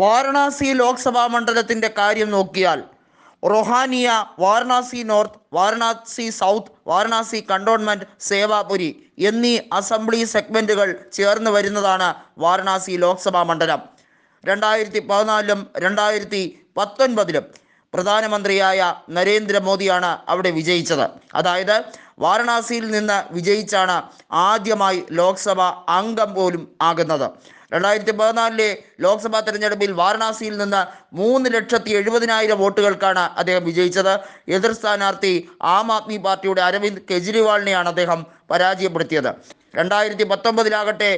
വാരണാസി ലോക്സഭാ മണ്ഡലത്തിന്റെ കാര്യം നോക്കിയാൽ Rohania Varanasi north Varanasi south Varanasi cantonment Sevapuri എന്നീ അസംബ്ലി സെഗ്മെന്റുകൾ ചേർന്ന് വരുന്നതാണ് വാരണാസി ലോക്സഭാ മണ്ഡലം. രണ്ടായിരത്തി പതിനാലിലും രണ്ടായിരത്തി പത്തൊൻപതിലും പ്രധാനമന്ത്രിയായ നരേന്ദ്രമോദിയാണ് അവിടെ വിജയിച്ചത്. അതായത് വാരണാസിയിൽ നിന്ന് വിജയിച്ചാണ് ആദ്യമായി ലോക്സഭ അംഗം പോലും ആകുന്നത്. രണ്ടായിരത്തി പതിനാലിലെ ലോക്സഭാ തെരഞ്ഞെടുപ്പിൽ വാരണാസിയിൽ നിന്ന് മൂന്ന് ലക്ഷത്തി എഴുപതിനായിരം വോട്ടുകൾക്കാണ് അദ്ദേഹം വിജയിച്ചത്. എതിർ സ്ഥാനാർത്ഥി ആം ആദ്മി പാർട്ടിയുടെ അരവിന്ദ് കെജ്രിവാളിനെയാണ് അദ്ദേഹം പരാജയപ്പെടുത്തിയത്. രണ്ടായിരത്തി പത്തൊമ്പതിലാകട്ടെ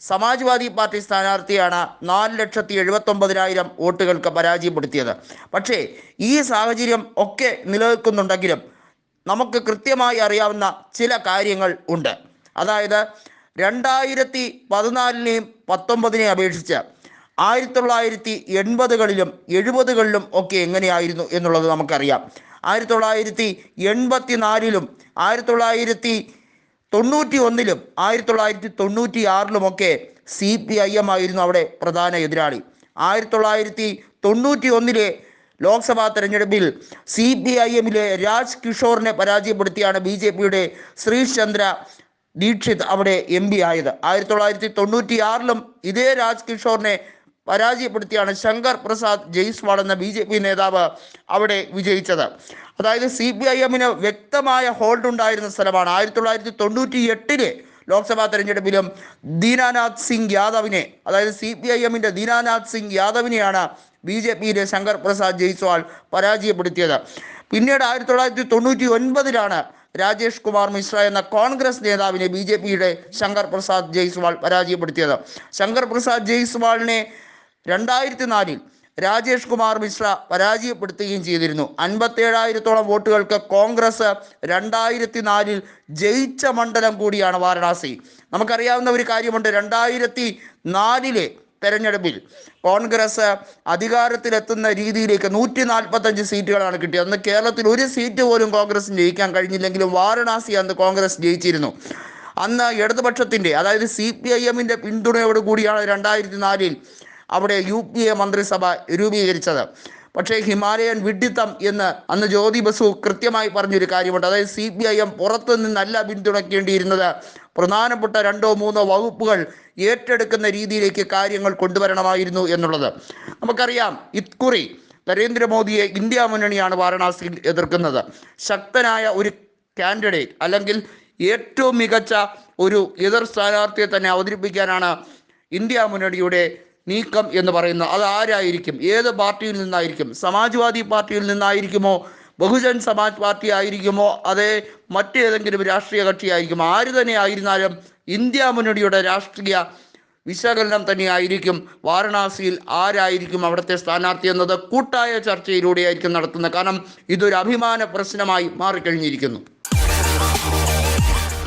സമാജ്വാദി പാർട്ടി സ്ഥാനാർത്ഥിയാണ് നാല് ലക്ഷത്തി എഴുപത്തൊമ്പതിനായിരം വോട്ടുകൾക്ക് പരാജയപ്പെടുത്തിയത്. പക്ഷേ ഈ സാഹചര്യം ഒക്കെ നിലനിൽക്കുന്നുണ്ടെങ്കിലും നമുക്ക് കൃത്യമായി അറിയാവുന്ന ചില കാര്യങ്ങൾ ഉണ്ട്. അതായത് രണ്ടായിരത്തി പതിനാലിനെയും പത്തൊമ്പതിനെയും അപേക്ഷിച്ച് ആയിരത്തി തൊള്ളായിരത്തി എൺപതുകളിലും എഴുപതുകളിലും ഒക്കെ എങ്ങനെയായിരുന്നു എന്നുള്ളത് നമുക്കറിയാം. ആയിരത്തി തൊള്ളായിരത്തി എൺപത്തി നാലിലും ആയിരത്തി തൊള്ളായിരത്തി തൊണ്ണൂറ്റി ഒന്നിലും ആയിരത്തി തൊള്ളായിരത്തി തൊണ്ണൂറ്റി ആറിലുമൊക്കെ സി പി ഐ എം ആയിരുന്നു അവിടെ പ്രധാന എതിരാളി. ആയിരത്തി തൊള്ളായിരത്തി തൊണ്ണൂറ്റി ഒന്നിലെ ലോക്സഭാ തെരഞ്ഞെടുപ്പിൽ സി പി ഐ എമ്മിലെ രാജ് കിഷോറിനെ പരാജയപ്പെടുത്തിയാണ് ബി ജെ പിയുടെ ശ്രീചന്ദ്ര ദീക്ഷിത് അവിടെ എം പി ആയത്. ആയിരത്തി തൊള്ളായിരത്തി തൊണ്ണൂറ്റി ആറിലും ഇതേ രാജ് കിഷോറിനെ പരാജയപ്പെടുത്തിയാണ് ശങ്കർ പ്രസാദ് ജയ്സ്വാൾ എന്ന ബി ജെ പി നേതാവ് അവിടെ വിജയിച്ചത്. അതായത് സി പി ഐ എമ്മിന് വ്യക്തമായ ഹോൾഡ് ഉണ്ടായിരുന്ന സ്ഥലമാണ്. ആയിരത്തി തൊള്ളായിരത്തി തൊണ്ണൂറ്റി എട്ടിലെ ലോക്സഭാ തെരഞ്ഞെടുപ്പിലും ദീനാനാഥ് സിംഗ് യാദവിനെ അതായത് സി പി ഐ എമ്മിന്റെ ദീനാനാഥ് സിംഗ് യാദവിനെയാണ് ബി ജെ പിയിലെ ശങ്കർ പ്രസാദ് ജയ്സ്വാൾ പരാജയപ്പെടുത്തിയത്. പിന്നീട് ആയിരത്തി തൊള്ളായിരത്തി തൊണ്ണൂറ്റി ഒൻപതിലാണ് രാജേഷ് കുമാർ മിശ്ര എന്ന കോൺഗ്രസ് നേതാവിനെ ബി ജെ പിയുടെ ശങ്കർ പ്രസാദ് ജയ്സ്വാൾ പരാജയപ്പെടുത്തിയത്. ശങ്കർ പ്രസാദ് ജയ്സ്വാളിനെ രണ്ടായിരത്തി നാലിൽ രാജേഷ് കുമാർ മിശ്ര പരാജയപ്പെടുത്തുകയും ചെയ്തിരുന്നു. അൻപത്തേഴായിരത്തോളം വോട്ടുകൾക്ക് കോൺഗ്രസ് രണ്ടായിരത്തി നാലിൽ ജയിച്ച മണ്ഡലം കൂടിയാണ് വാരണാസി. നമുക്കറിയാവുന്ന ഒരു കാര്യമുണ്ട്. രണ്ടായിരത്തി നാലിലെ തെരഞ്ഞെടുപ്പിൽ കോൺഗ്രസ് അധികാരത്തിലെത്തുന്ന രീതിയിലേക്ക് നൂറ്റി നാൽപ്പത്തഞ്ച് സീറ്റുകളാണ് കിട്ടിയത്. അന്ന് കേരളത്തിൽ ഒരു സീറ്റ് പോലും കോൺഗ്രസ് ജയിക്കാൻ കഴിഞ്ഞില്ലെങ്കിലും വാരണാസി അന്ന് കോൺഗ്രസ് ജയിച്ചിരുന്നു. അന്ന് ഇടതുപക്ഷത്തിന്റെ അതായത് സി പി ഐ എമ്മിന്റെ പിന്തുണയോടുകൂടിയാണ് രണ്ടായിരത്തി നാലിൽ അവിടെ യു പി എ മന്ത്രിസഭ രൂപീകരിച്ചത്. പക്ഷേ ഹിമാലയൻ വിഡ്ഢിത്തം എന്ന് അന്ന് ജ്യോതി ബസു കൃത്യമായി പറഞ്ഞൊരു കാര്യമുണ്ട്. അതായത് സി പി ഐ എം പുറത്തു നിന്നല്ല പിന്തുണയ്ക്കേണ്ടിയിരുന്നത്. പ്രധാനപ്പെട്ട രണ്ടോ മൂന്നോ വകുപ്പുകൾ ഏറ്റെടുക്കുന്ന രീതിയിലേക്ക് കാര്യങ്ങൾ കൊണ്ടുവരണമായിരുന്നു എന്നുള്ളത്. നമുക്കറിയാം ഇക്കുറി നരേന്ദ്രമോദിയെ ഇന്ത്യ മുന്നണിയാണ് വാരണാസിയിൽ എതിർക്കുന്നത്. ശക്തനായ ഒരു കാൻഡിഡേറ്റ് അല്ലെങ്കിൽ ഏറ്റവും മികച്ച ഒരു എതിർ സ്ഥാനാർത്ഥിയെ തന്നെ അവതരിപ്പിക്കാനാണ് ഇന്ത്യ മുന്നണിയുടെ നീക്കം എന്ന് പറയുന്നത് അത് ആരായിരിക്കും? ഏത് പാർട്ടിയിൽ നിന്നായിരിക്കും? സമാജ്വാദി പാർട്ടിയിൽ നിന്നായിരിക്കുമോ? ബഹുജൻ സമാജ് പാർട്ടി ആയിരിക്കുമോ? അതേ മറ്റേതെങ്കിലും രാഷ്ട്രീയ കക്ഷിയായിരിക്കും ആര് തന്നെ ആയിരുന്നാലും ഇന്ത്യ മുന്നണിയുടെ രാഷ്ട്രീയ വിശകലനം തന്നെയായിരിക്കും വാരണാസിയിൽ ആരായിരിക്കും അവിടുത്തെ സ്ഥാനാർത്ഥി എന്നത് കൂട്ടായ ചർച്ചയിലൂടെയായിരിക്കും നടത്തുന്നത്. കാരണം ഇതൊരു അഭിമാന പ്രശ്നമായി മാറിക്കഴിഞ്ഞിരിക്കുന്നു.